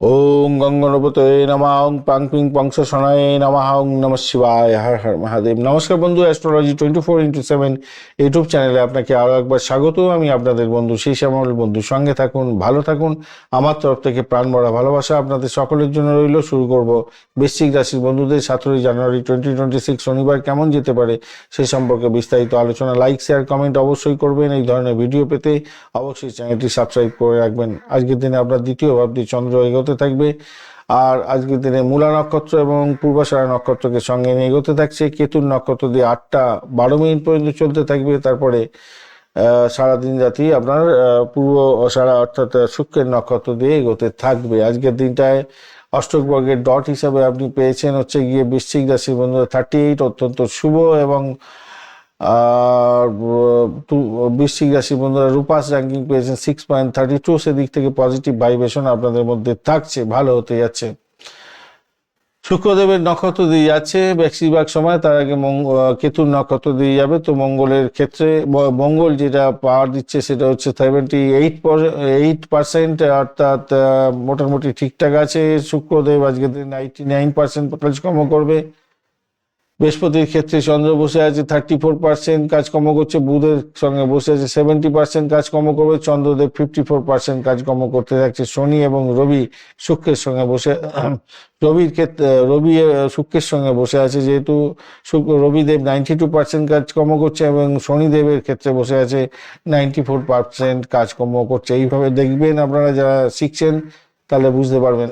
ওম গঙ্গনপতয়ে নমা ওং পাং পিং সনায় নমা ওং নম শিবায়, হর হর মহাদেব। নমস্কার বন্ধু astrology twenty four into seven YouTube চ্যানেলে আপনাকে আরও একবার স্বাগত। আমি আপনাদের বন্ধু সেই শ্যামল বন্ধু সঙ্গে থাকুন, ভালো থাকুন। আমার তরফ থেকে প্রাণ ভরা ভালোবাসা আপনাদের সকলের জন্য রইল। শুরু করব বৃশ্চিক রাশির বন্ধুদের। সতেরোই জানুয়ারি টোয়েন্টি টোয়েন্টি সিক্স শনিবার কেমন যেতে পারে সে সম্পর্কে বিস্তারিত আলোচনা লাইক শেয়ার কমেন্ট অবশ্যই করবেন এই ধরনের ভিডিও পেতে। অবশ্যই চ্যানেলটি সাবস্ক্রাইব করে রাখবেন। আজকের দিনে আপনার দ্বিতীয় ভাবটি চন্দ্র এগোতে থাকবে। আর আজকের দিনে মূলা নক্ষত্র এবং পূর্বাশারা নক্ষত্রকে সঙ্গে নিয়ে এগোতে থাকছে। কেতুর নক্ষত্র দিয়ে আটটা বারো মিনিট পর্যন্ত চলতে থাকবে। তারপরে সারাদিন রাতি আপনার পূর্ব সারা অর্থাৎ শুক্রের নক্ষত্র দিয়ে এগোতে থাকবে। আজকের দিনটায় অষ্টক বর্গের ডট হিসাবে আপনি পেয়েছেন হচ্ছে গিয়ে বৃশ্চিক রাশি বন্ধুরা। থার্টি এইট অত্যন্ত শুভ এবং বৃশ্চিক রাশি বন্ধুরা, রূপাস র্যাঙ্কিং পেয়েছেন সিক্স পয়েন্ট থার্টি টু সেদিক থেকে পজিটিভ ভাইব্রেশন আপনাদের মধ্যে থাকছে, ভালো হতে যাচ্ছে। শুক্রদেবের নক্ষত্র দিয়ে যাচ্ছে, বেশিরভাগ সময় তার আগে কেতুর নক্ষত্র দিয়ে যাবে, তো মঙ্গলের ক্ষেত্রে মঙ্গল যেটা পাওয়ার দিচ্ছে সেটা হচ্ছে সেভেন্টি এইট এইট পার্সেন্ট অর্থাৎ মোটামুটি ঠিকঠাক আছে। শুক্রদেব আজকে নাইনটি নাইন পার্সেন্ট কাজকর্ম করবে। বৃহস্পতির ক্ষেত্রে চন্দ্র বসে আছে থার্টি ফোর পার্সেন্ট কাজকর্ম করছে, বুধের সঙ্গে বসে আছে সেভেন্টি পার্সেন্ট কাজকর্ম করবে, চন্দ্রদেব ফিফটি ফোর পার্সেন্ট কাজকর্ম করতে থাকছে শনি এবং রবি শুক্রের সঙ্গে বসে রবির ক্ষেত্রে রবি শুক্রের সঙ্গে বসে আছে যেহেতু রবিদেব নাইনটি টু পার্সেন্ট কাজকর্ম করছে এবং শনিদেবের ক্ষেত্রে বসে আছে নাইনটি ফোর পার্সেন্ট কাজকর্ম করছে। এইভাবে দেখবেন আপনারা যারা শিখছেন, তাহলে বুঝতে পারবেন।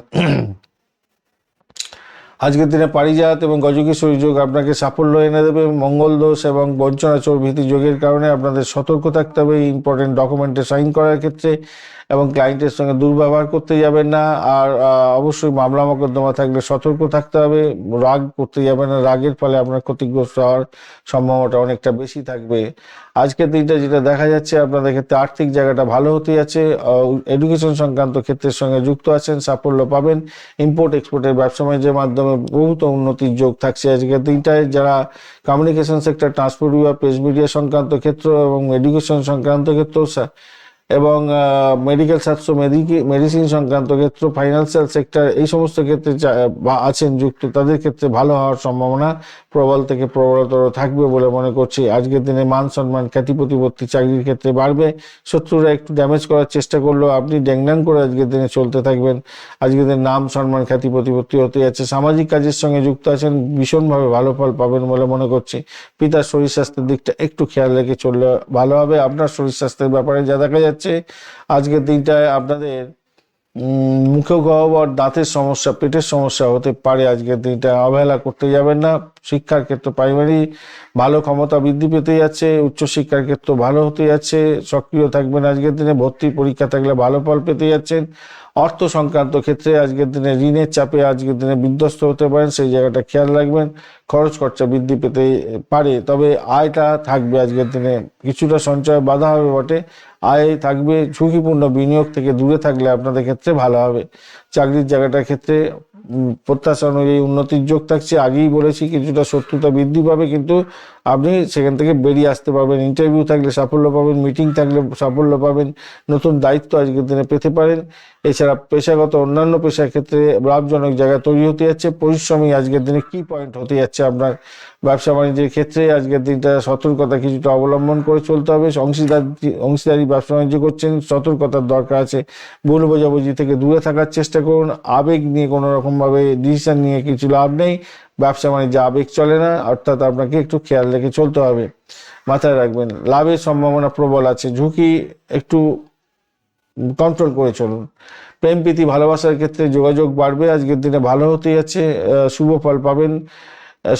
আজকের দিনে পারিজাত এবং গজকিশোরী যোগ আপনাকে সাফল্য এনে দেবে। মঙ্গল দোষ এবং বঞ্চনা চোর ভীতি যোগের কারণে আপনাদের সতর্ক থাকতে হবে। ইম্পর্টেন্ট ডকুমেন্টে সাইন করার ক্ষেত্রে এবং ক্লায়েন্টের সঙ্গে দুর্ব্যবহার করতে যাবেন না। আর অবশ্যই মামলা মোকদ্দমা থাকলে সতর্ক থাকতে হবে। রাগ করতে যাবেন না। রাগের ফলে আপনার ক্ষতিগ্রস্ত হওয়ার সম্ভাবনাটা অনেকটা বেশি থাকবে। আজকের দিনটা যেটা দেখা যাচ্ছে, আপনাদের ক্ষেত্রে আর্থিক জায়গাটা ভালো হতে যাচ্ছে। এডুকেশন সংক্রান্ত ক্ষেত্রের সঙ্গে যুক্ত আছেন, সাফল্য পাবেন। ইম্পোর্ট এক্সপোর্টের ব্যবসা বাণিজ্যের মাধ্যমে বহুত উন্নতির যোগ থাকছে আজকের দিনটায়। যারা কমিউনিকেশন সেক্টর ট্রান্সপোর্ট বা প্রেস মিডিয়া সংক্রান্ত ক্ষেত্র এবং এডুকেশন সংক্রান্ত ক্ষেত্র এবং মেডিকেল স্বাস্থ্য মেডিসিন সংক্রান্ত ক্ষেত্র ফাইন্যান্সিয়াল সেক্টর এই সমস্ত ক্ষেত্রে আছেন যুক্ত, তাদের ক্ষেত্রে ভালো হওয়ার সম্ভাবনা প্রবল থেকে প্রবলতর থাকবে বলে মনে করছি। আজকের দিনে মান সম্মান খ্যাতি প্রতিপত্তি চাকরির ক্ষেত্রে বাড়বে। শত্রুরা একটু ড্যামেজ করার চেষ্টা করলেও আপনি ড্যাংড্যাং করে আজকের দিনে চলতে থাকবেন। আজকের দিনে নাম সম্মান খ্যাতি প্রতিপত্তি হতে যাচ্ছে। সামাজিক কাজের সঙ্গে যুক্ত আছেন, ভীষণভাবে ভালো ফল পাবেন বলে মনে করছি। পিতার শরীর স্বাস্থ্যের দিকটা একটু খেয়াল রেখে চললে ভালো হবে। আপনার শরীর স্বাস্থ্যের ব্যাপারে যা দেখা যাচ্ছে আজকের দিনটায় আপনাদের মুখে গহ্বর, দাঁতের সমস্যা, পেটের সমস্যা হতে পারে। আজকের দিনটা অবহেলা করতে যাবেন না। শিক্ষার ক্ষেত্রে প্রাইমারি ভালো ক্ষমতা বৃদ্ধি পেতে যাচ্ছে, উচ্চশিক্ষার ক্ষেত্রে ভালো হতে যাচ্ছে, সক্রিয় থাকবেন আজকের দিনে, ভর্তি পরীক্ষা থাকলে ভালো ফল পেতে যাচ্ছেন। অর্থ সংক্রান্ত ক্ষেত্রে আজকের দিনে ঋণের চাপে আজকের দিনে বিধ্বস্ত হতে পারেন, সেই জায়গাটা খেয়াল রাখবেন। খরচ খরচা বৃদ্ধি পেতে পারে, তবে আয়টা থাকবে আজকের দিনে। কিছুটা সঞ্চয় বাধা হবে বটে। আয় থাকবে, ঝুঁকিপূর্ণ বিনিয়োগ থেকে দূরে থাকলে আপনাদের ক্ষেত্রে ভালো হবে। চাকরির জায়গাটার ক্ষেত্রে প্রত্যাশা অনুযায়ী উন্নতির যোগ থাকছে। আগেই বলেছি, কিছুটা শত্রুতা বৃদ্ধি পাবে, কিন্তু আপনি সেখান থেকে বেরিয়ে আসতে পারবেন। ইন্টারভিউ থাকলে সাফল্য পাবেন, মিটিং থাকলে সাফল্য পাবেন। নতুন দায়িত্ব আজকের দিনে পেতে পারেন। এছাড়া পেশাগত অন্যান্য পেশার ক্ষেত্রে লাভজনক জায়গা তৈরি হতে যাচ্ছে। পরিশ্রমী আজকের দিনে কি পয়েন্ট হতে যাচ্ছে আপনার। ব্যবসা বাণিজ্যের ক্ষেত্রে আজকের দিনটা সতর্কতা কিছুটা অবলম্বন করে চলতে হবে। অংশীদার অংশীদারি ব্যবসা বাণিজ্য করছেন, সতর্কতার দরকার আছে। ভুল বোঝাবুঝি থেকে দূরে থাকার চেষ্টা করুন। আবেগ নিয়ে কোনো রকম ভাবে ডিসিশন নিয়ে কিছু লাভ নেই। ব্যবসা বাণিজ্যে আবেগ চলে না, অর্থাৎ আপনাকে একটু খেয়াল রেখে চলতে হবে। মাথায় রাখবেন, লাভের সম্ভাবনা প্রবল আছে। ঝুঁকি একটু কন্ট্রোল করে চলুন। প্রেম, প্রীতি, ভালোবাসার ক্ষেত্রে যোগাযোগ বাড়বে। আজকের দিনে ভালো হতে যাচ্ছে শুভ ফল পাবেন।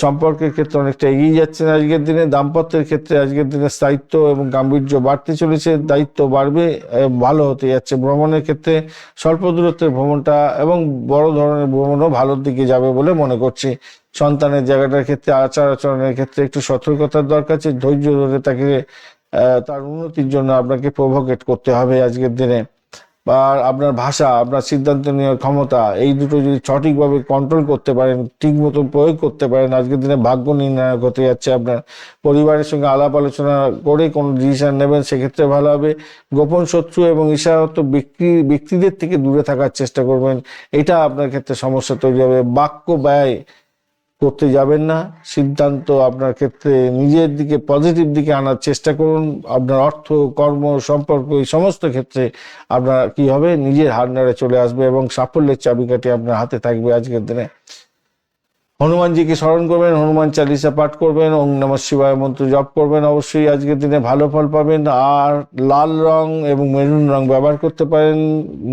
সম্পর্কের ক্ষেত্রে অনেকটা এগিয়ে যাচ্ছেন আজকের দিনে। দাম্পত্যের ক্ষেত্রে আজকের দিনে স্থায়িত্ব এবং গাম্ভীর্য বাড়তে চলেছে, দায়িত্ব বাড়বে ভালো হতে যাচ্ছে। ভ্রমণের ক্ষেত্রে স্বল্প দূরত্বের ভ্রমণটা এবং বড় ধরনের ভ্রমণও ভালোর দিকে যাবে বলে মনে করছি। সন্তানের জায়গাটার ক্ষেত্রে, আচার আচরণের ক্ষেত্রে একটু সতর্কতার দরকার ধৈর্য ধরে তাকে তার উন্নতির জন্য আপনাকে প্রভোকেট করতে হবে আজকের দিনে। বা আপনার ভাষা, আপনার সিদ্ধান্ত নেওয়ার ক্ষমতা, এই দুটো যদি সঠিকভাবে কন্ট্রোল করতে পারেন, ঠিক মতো প্রয়োগ করতে পারেন, আজকের দিনে ভাগ্য নির্ণায়ক হতে যাচ্ছে আপনার। পরিবারের সঙ্গে আলাপ আলোচনা করে কোনো ডিসিশন নেবেন, সেক্ষেত্রে ভালো হবে। গোপন শত্রু এবং ঈশারত ব্যক্তি, ব্যক্তিদের থেকে দূরে থাকার চেষ্টা করবেন। এটা আপনার ক্ষেত্রে সমস্যা তৈরি হবে। বাক্য ব্যয় করতে যাবেন না। সিদ্ধান্ত আপনার ক্ষেত্রে নিজের দিকে পজিটিভ দিকে আনার চেষ্টা করুন। আপনার অর্থ, কর্ম, সম্পর্ক এই সমস্ত ক্ষেত্রে আপনার কি হবে? নিজের হার নাড়ে চলে আসবে এবং সাফল্যের চাবিকাঠি আপনার হাতে থাকবে আজকের দিনে। হনুমানজিকে স্মরণ করবেন, হনুমান চালিসা পাঠ করবেন ওম নম শিবায় মন্ত্র জপ করবেন। অবশ্যই আজকের দিনে ভালো ফল পাবেন আর লাল রং এবং মেরুন রং ব্যবহার করতে পারেন।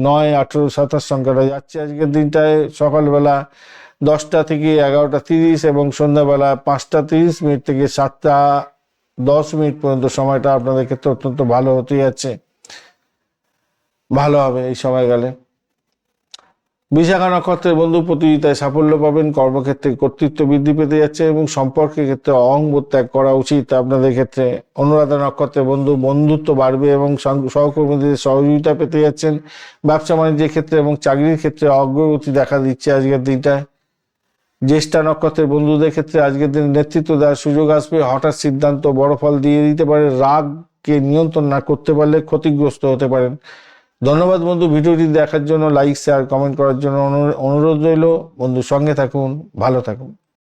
নয়, আঠেরো, সাতাশ সংখ্যাটা যাচ্ছে আজকের দিনটায়। সকালবেলা দশটা থেকে এগারোটা তিরিশ এবং সন্ধ্যাবেলা পাঁচটা তিরিশ মিনিট থেকে সাতটা দশ মিনিট পর্যন্ত সময়টা আপনাদের ক্ষেত্রে অত্যন্ত ভালো হতে যাচ্ছে। ভালো হবে এই সময়কালে। বিশাখা নক্ষত্রের বন্ধু প্রতিযোগিতায় সাফল্য পাবেন, কর্মক্ষেত্রে কর্তৃত্ব বৃদ্ধি পেতে যাচ্ছে এবং সম্পর্কের ক্ষেত্রে অহংবোধ ত্যাগ করা উচিত আপনাদের ক্ষেত্রে। অনুরাধা নক্ষত্রের বন্ধু বন্ধুত্ব বাড়বে এবং সহকর্মীদের সহযোগিতা পেতে যাচ্ছেন। ব্যবসা বাণিজ্যের ক্ষেত্রে এবং চাকরির ক্ষেত্রে অগ্রগতি দেখা দিচ্ছে আজকের দিনটায় জ্যেষ্ঠা নক্ষত্রের বন্ধুদের ক্ষেত্রে আজকের দিনে নেতৃত্ব দেওয়ার সুযোগ আসবে। হঠাৎ সিদ্ধান্ত বড় ফল দিয়ে দিতে পারে। রাগকে নিয়ন্ত্রণ না করতে পারলে ক্ষতিগ্রস্ত হতে পারেন। ধন্যবাদ বন্ধু ভিডিওটি দেখার জন্য লাইক শেয়ার কমেন্ট করার জন্য অনু- অনুরোধ রইল। বন্ধু সঙ্গে থাকুন, ভালো থাকুন।